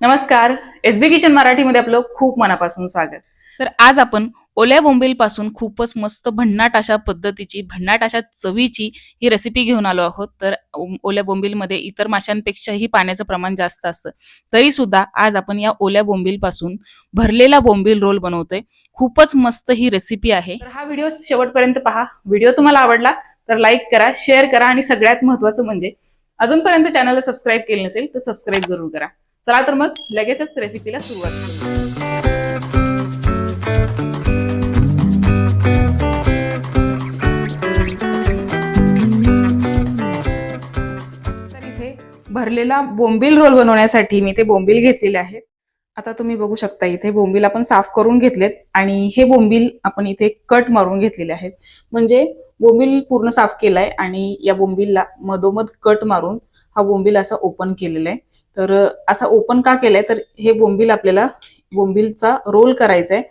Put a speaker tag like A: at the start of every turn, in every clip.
A: नमस्कार. एस बी किचन मराठीमध्ये आपलं खूप मनापासून स्वागत.
B: तर आज आपण ओल्या बोंबील पासून खूपच मस्त भन्नाट अशा पद्धतीची भन्नाट अशा चवीची ही रेसिपी घेऊन आलो आहोत. तर ओल्या बोंबीलमध्ये इतर माशांपेक्षाही पाण्याचं प्रमाण जास्त असतं. तरी सुद्धा आज आपण या ओल्या बोंबील पासून भरलेला बोंबील रोल बनवतोय. खूपच मस्त ही रेसिपी आहे.
A: तर हा व्हिडिओ शेवटपर्यंत पहा. व्हिडिओ तुम्हाला आवडला तर लाईक करा शेअर करा आणि सगळ्यात महत्वाचं म्हणजे अजूनपर्यंत चॅनलला सबस्क्राईब केलं नसेल तर सबस्क्राईब जरूर करा. चला तर मग लगेचच रेसिपीला सुरुवात करू. इथे भरलेला बोंबील रोल बनवण्यासाठी मी ते बोंबील घेतलेले आहेत. आता तुम्ही बघू शकता इथे बोंबील आपण साफ करून घेतलेत आणि हे बोंबील आपण इथे कट मारून घेतलेले आहेत. म्हणजे बोंबील पूर्ण साफ केलाय आणि या बोंबीलला मधोमध कट मारून हा बोंबील असा ओपन केलेला आहे. तर असा ओपन का केलाय? तर हे बोंबील आपल्याला बोंबीलचा रोल करायचा आहे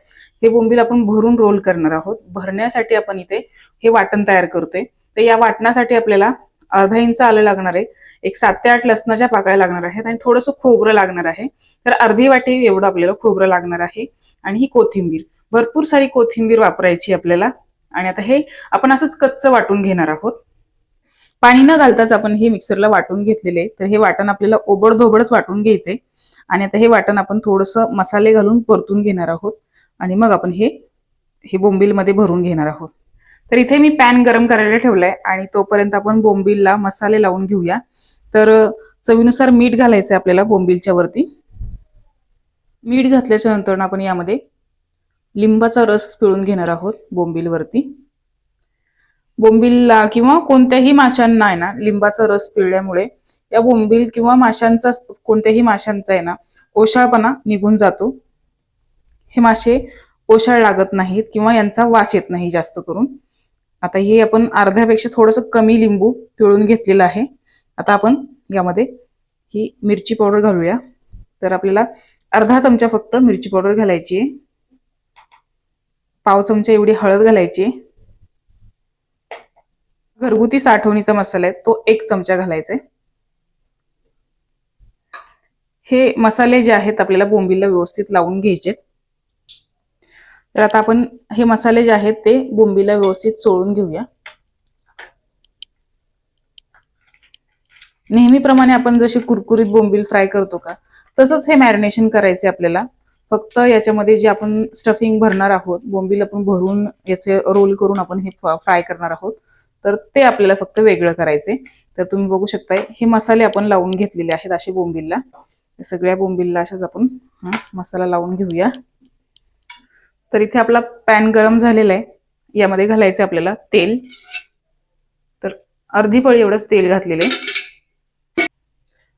A: हे बोंबील आपण भरून रोल करणार आहोत. भरण्यासाठी आपण इथे हे वाटण तयार करतोय. तर या वाटणासाठी आपल्याला अर्धा इंच आलं लागणार आहे. एक सात ते आठ लसणाच्या पाकळ्या लागणार आहेत आणि थोडंसं खोबरं लागणार आहे. तर अर्धी वाटी एवढं आपल्याला खोबरं लागणार आहे. आणि ही कोथिंबीर. भरपूर सारी कोथिंबीर वापरायची आपल्याला. आणि आता हे आपण असंच कच्चं वाटून घेणार आहोत. पाणी न घालताच आपण हे मिक्सरला वाटून घेतलेले तर हे वाटण आपल्याला ओबडधोबडच वाटून घ्यायचे आणि आता हे वाटण आपण थोडंसं मसाले घालून परतून घेणार आहोत. आणि मग आपण हे हे बोंबीलमध्ये भरून घेणार आहोत. तर इथे मी पॅन गरम करायला ठेवलाय आणि तोपर्यंत आपण बोंबीलला मसाले लावून घेऊया. तर चवीनुसार मीठ घालायचं आहे आपल्याला बोंबीलच्या वरती. मीठ घातल्याच्या नंतर आपण यामध्ये लिंबाचा रस पिळून घेणार आहोत बोंबीलवरती. बोंबीलला किंवा कोणत्याही माशांना आहे ना लिंबाचा रस पिळल्यामुळे या बोंबील किंवा माशांचा कोणत्याही माशांचा आहे ना ओशाळपणा निघून जातो. हे मासे ओशाळ लागत नाहीत किंवा यांचा वास येत नाही जास्त करून. आता हे आपण अर्ध्यापेक्षा थोडंसं कमी लिंबू पिळून घेतलेलं आहे. आता आपण यामध्ये ही मिरची पावडर घालूया. तर आपल्याला अर्धा चमचा फक्त मिरची पावडर घालायची आहे. पाव चमचा एवढी हळद घालायची आहे. घरगुती साठवणीचा मसाला आहे तो एक चमचा घालायचा आहे. हे मसाले जे आहेत आपल्याला बोंबीला व्यवस्थित लावून घ्यायचे तर आता आपण हे मसाले जे आहेत ते बोंबीला व्यवस्थित चोळून घेऊया. नेहमीप्रमाणे आपण जसे कुरकुरीत बोंबील फ्राय करतो का तसंच हे मॅरिनेशन करायचे आपल्याला. फक्त याच्यामध्ये जे आपण स्टफिंग भरणार आहोत बोंबील आपण भरून याचे रोल करून आपण हे फ्राय करणार आहोत. तर ते आपल्याला फक्त वेगळं करायचे तर तुम्ही बघू शकताय हे मसाले आपण लावून घेतलेले आहेत असे बोंबीलला. सगळ्या बोंबिलला अशाच आपण मसाला लावून घेऊया. तर इथे आपला पॅन गरम झालेला आहे. यामध्ये घालायचं आपल्याला तेल. तर अर्धी पळी एवढंच तेल घातलेले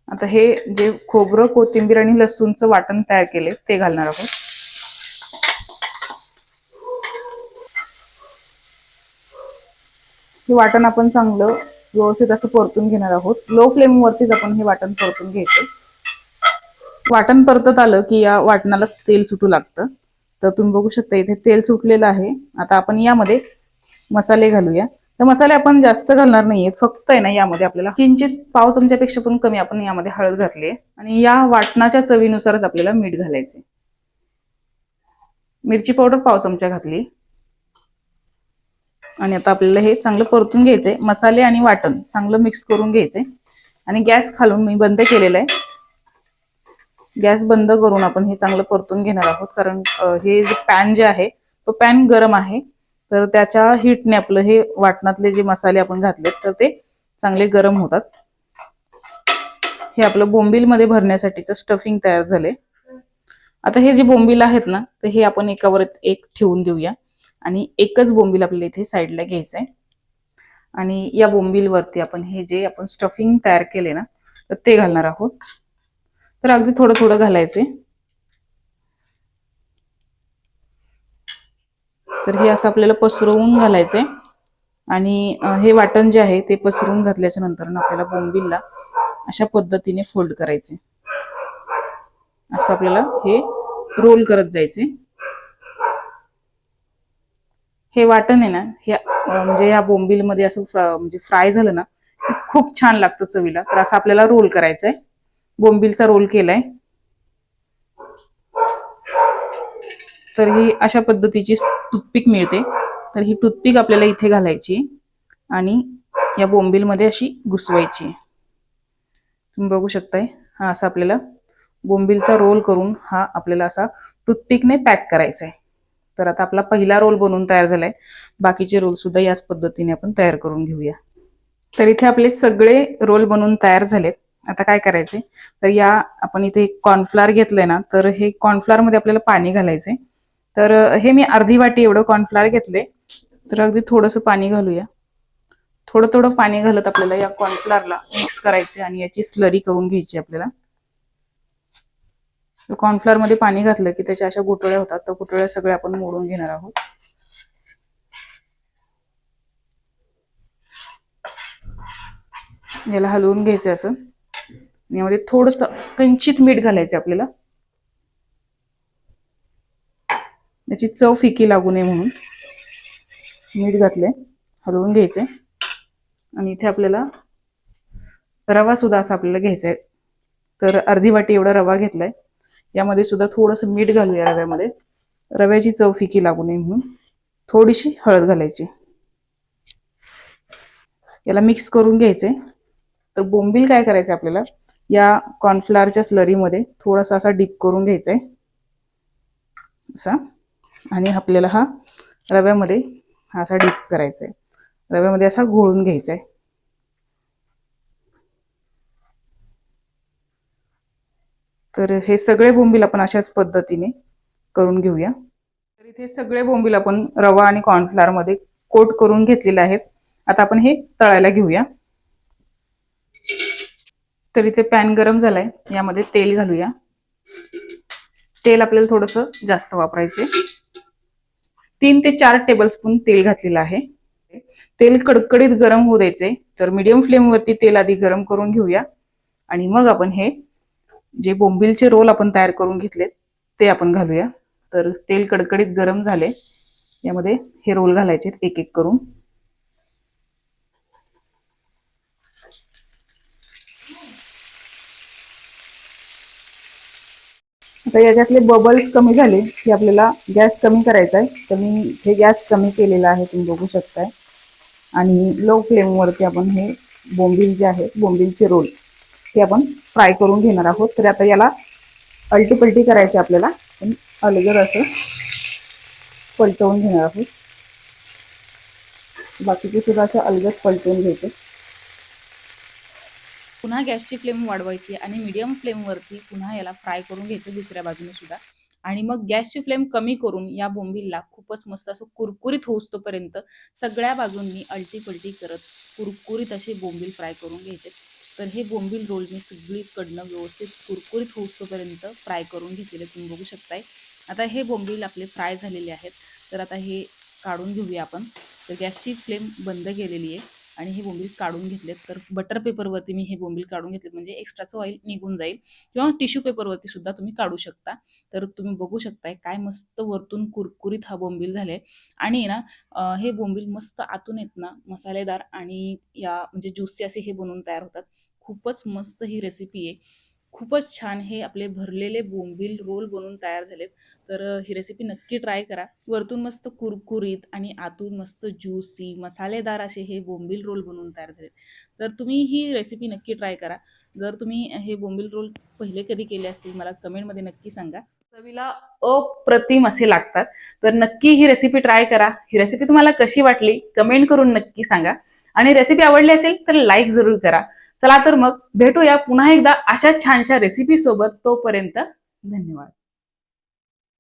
A: आता हे जे खोबरं कोथिंबीर आणि लसूणचं वाटण तयार केले ते घालणार आहोत. हे वाटण आपण चांगलं व्यवस्थित असं परतून घेणार आहोत. लो फ्लेम वरतीच आपण हे वाटण परतून घ्यायचं. वाटण परतत आलं की या वाटणाला तेल सुटू लागतं. तर तुम्ही बघू शकता इथे तेल सुटलेलं आहे. आता आपण यामध्ये मसाले घालूया. तर मसाले आपण जास्त घालणार नाहीयेत. फक्त आहे ना यामध्ये आपल्याला किंचित पाव चमच्यापेक्षा पण कमी आपण यामध्ये हळद घातली आणि या वाटणाच्या चवीनुसारच आपल्याला मीठ घालायचे मिरची पावडर पाव चमचा घातली. आणि आता आपल्याला हे चांगलं परतून घ्यायचंय. मसाले आणि वाटण चांगलं मिक्स करून घ्यायचंय. आणि गॅस खालून मी बंद केलेला आहे. गॅस बंद करून आपण हे चांगलं परतून घेणार आहोत. कारण हे जे पॅन जे आहे तो पॅन गरम आहे. तर त्याच्या हीटने आपलं हे वाटणातले जे मसाले आपण घातलेत तर ते चांगले गरम होतात. हे आपलं बोंबील मध्ये भरण्यासाठीचं स्टफिंग तयार झाले आता हे जे बोंबील आहेत ना तर हे आपण एकावर एक ठेवून देऊया. आणि एकच बोंबील आपल्याला इथे साईडला घ्यायचं आहे आणि या बोंबीलवरती आपण हे जे आपण स्टफिंग तयार केले ना तर ते घालणार आहोत. तर अगदी थोडं थोडं घालायचे तर हे असं आपल्याला पसरवून घालायचंय. आणि हे वाटण जे आहे ते पसरवून घातल्याच्या नंतर आपल्याला बोंबीलला अशा पद्धतीने फोल्ड करायचे असं आपल्याला हे रोल करत जायचे हे वाटण आहे ना हे म्हणजे या बोंबीलमध्ये असं म्हणजे फ्राय झालं ना खूप छान लागतं चवीला. तर असं आपल्याला रोल करायचा आहे बोंबीलचा रोल केलाय. तर ही अशा पद्धतीची टूथपिक मिळते. तर ही टूथपिक आपल्याला इथे घालायची आणि या बोंबीलमध्ये अशी घुसवायची. तुम्ही बघू शकताय हा असा आपल्याला बोंबीलचा रोल करून हा आपल्याला असा टूथपिकने पॅक करायचा आहे तर आता आपला पहिला रोल बनवून तयार झालाय. बाकीचे रोल सुद्धा याच पद्धतीने आपण तयार करून घेऊया. तर इथे आपले सगळे रोल बनवून तयार झालेत. आता काय करायचे तर या आपण इथे कॉर्नफ्लावर घेतलंय ना तर हे कॉर्नफ्लावर मध्ये आपल्याला पाणी घालायचंय. तर हे मी अर्धी वाटी एवढं कॉर्नफ्लावर घेतले तर अगदी थोडंसं पाणी घालूया. थोडं थोडं पाणी घालत आपल्याला या कॉर्नफ्लावरला मिक्स करायचे आणि याची स्लरी करून घ्यायची आपल्याला. कॉर्नफ्लॉवर मध्ये पाणी घातलं की त्याच्या अशा गुटळ्या होतात. तर गुटळ्या सगळ्या आपण मोडून घेणार आहोत. याला हलवून घ्यायचं असं. यामध्ये थोडस किंचित मीठ घालायचं आपल्याला. याची चव फिकी लागू नये म्हणून. मीठ घातलंय हलवून घ्यायचे आणि इथे आपल्याला रवा सुद्धा असा आपल्याला घ्यायचा आहे. तर अर्धी वाटी एवढा रवा घेतलाय. यामध्ये सुद्धा थोडंसं मीठ घालूया रव्यामध्ये. रव्याची चव फिकी लागू नये म्हणून. थोडीशी हळद घालायची. याला मिक्स करून घ्यायचे तर बोंबील काय करायचं आपल्याला? या कॉर्नफ्लॉवरच्या स्लरीमध्ये थोडासा असा डिप करून घ्यायचा आहे असा. आणि आपल्याला हा रव्यामध्ये हा असा डिप करायचा आहे रव्यामध्ये असा घोळून घ्यायचा आहे तर हे सगळे बोंबील आपण अशाच पद्धतीने करून घेऊया. तर इथे सगळे बोंबील आपण रवा आणि कॉर्नफ्लॉवर मध्ये कोट करून घेतलेले आहेत. आता आपण हे तळायला घेऊया. तर इथे पॅन गरम झालाय. यामध्ये तेल घालूया. तेल आपल्याला थोडस जास्त वापरायचे तीन ते चार टेबलस्पून तेल घातलेलं आहे. तेल कडकडीत गरम होऊ द्यायचे तर मीडियम फ्लेमवरती तेल आधी गरम करून घेऊया. आणि मग आपण हे जे बोंबीलचे रोल आपण तयार करून घेतलेत ते आपण घालूया. तर तेल कडकडीत गरम झाले. यामध्ये हे रोल घालायचे एक एक करून. आता याच्यातले बबल्स कमी झाले की आपल्याला गॅस कमी करायचा आहे. तर मी हे गॅस कमी केलेला आहे तुम्ही बघू शकताय. आणि लो फ्लेमवरती आपण हे बोंबील जे आहेत बोंबीलचे रोल ते आपण फ्राय करून घेणार आहोत. तर आता याला अलटी पलटी करायची आपल्याला. पण अलगद असं पलटवून घेणार आहोत. बाकीचे सुद्धा असं अलगद पलटवून घ्यायचे.
B: पुन्हा गॅसची फ्लेम वाढवायची आणि मीडियम फ्लेमवरती पुन्हा याला फ्राय करून घ्यायचं दुसऱ्या बाजूने सुद्धा. आणि मग गॅसची फ्लेम कमी करून या बोंबीलला खूपच मस्त असं कुरकुरीत होऊस्तोपर्यंत सगळ्या बाजूंनी अलटी पलटी करत कुरकुरीत असे बोंबील फ्राय करून घ्यायचे. तर हे बोंबील रोल मी सगळीकडनं व्यवस्थित कुरकुरीत होऊस्तोपर्यंत फ्राय करून घेतलेले तुम्ही बघू शकताय. आता हे बोंबील आपले फ्राय झालेले आहेत. तर आता हे काढून घेऊया आपण. तर गॅसची फ्लेम बंद केलेली आहे आणि हे बोंबील काढून घेतलेत. तर बटर पेपरवरती मी हे बोंबील काढून घेतले म्हणजे एक्स्ट्राचं ऑइल निघून जाईल. किंवा टिश्यू पेपरवरती सुद्धा तुम्ही काढू शकता. तर तुम्ही बघू शकताय काय मस्त वरतून कुरकुरीत हा बोंबील झाले आणि ना हे बोंबील मस्त आतून येत ना मसालेदार आणि या म्हणजे ज्युसी असे हे बनवून तयार होतात. खूपच मस्त ही रेसिपी आहे. खूपच छान हे आपले भरलेले बोंबील रोल बनवून तयार झालेत. तर ही रेसिपी नक्की ट्राय करा. वरतून मस्त कुरकुरीत आणि आतून मस्त ज्यूसी मसालेदार असे हे बोंबील रोल बनवून तयार झालेत. तर तुम्ही ही रेसिपी नक्की ट्राय करा. जर तुम्ही हे बोंबील रोल पहिले कधी केले असतील मला कमेंटमध्ये नक्की सांगा.
A: चवीला अप्रतिम असे लागतात. तर नक्की ही रेसिपी ट्राय करा. ही रेसिपी तुम्हाला कशी वाटली कमेंट करून नक्की सांगा. आणि रेसिपी आवडली असेल तर लाईक जरूर करा. चला तर मग भेटूया पुन्हा एकदा अशा छानशा रेसिपी सोबत तोपर्यंत धन्यवाद.